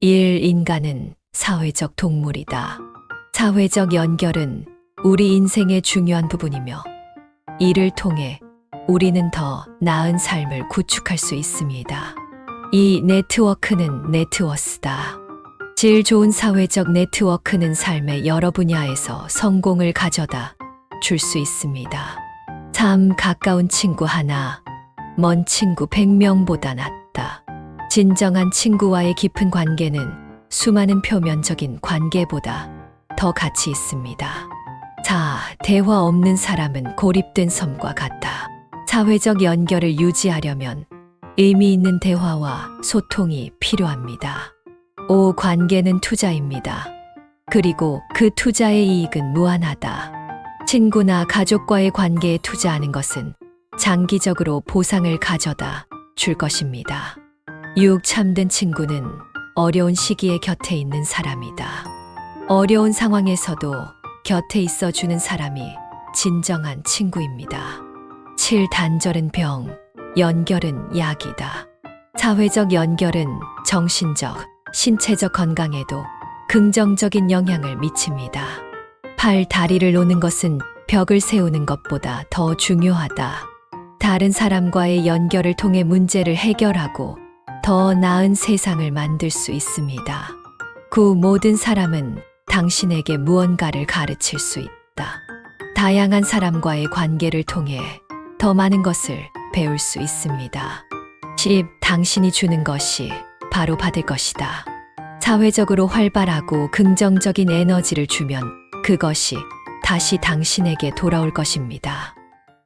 1. 인간은 사회적 동물이다. 사회적 연결은 우리 인생의 중요한 부분이며 이를 통해 우리는 더 나은 삶을 구축할 수 있습니다. 이 네트워크는 네트워스다. 질 좋은 사회적 네트워크는 삶의 여러 분야에서 성공을 가져다 줄 수 있습니다. 참 가까운 친구 하나, 먼 친구 100명보다 낫다. 진정한 친구와의 깊은 관계는 수많은 표면적인 관계보다 더 가치 있습니다. 자, 대화 없는 사람은 고립된 섬과 같다. 사회적 연결을 유지하려면 의미 있는 대화와 소통이 필요합니다. 5. 관계는 투자입니다. 그리고 그 투자의 이익은 무한하다. 친구나 가족과의 관계에 투자하는 것은 장기적으로 보상을 가져다 줄 것입니다. 6. 참된 친구는 어려운 시기에 곁에 있는 사람이다. 어려운 상황에서도 곁에 있어 주는 사람이 진정한 친구입니다. 7. 단절은 병, 연결은 약이다. 사회적 연결은 정신적, 신체적 건강에도 긍정적인 영향을 미칩니다. 팔 다리를 놓는 것은 벽을 세우는 것보다 더 중요하다. 다른 사람과의 연결을 통해 문제를 해결하고 더 나은 세상을 만들 수 있습니다. 구 모든 사람은 당신에게 무언가를 가르칠 수 있다. 다양한 사람과의 관계를 통해 더 많은 것을 배울 수 있습니다. 10. 당신이 주는 것이 바로 받을 것이다. 사회적으로 활발하고 긍정적인 에너지를 주면 그것이 다시 당신에게 돌아올 것입니다.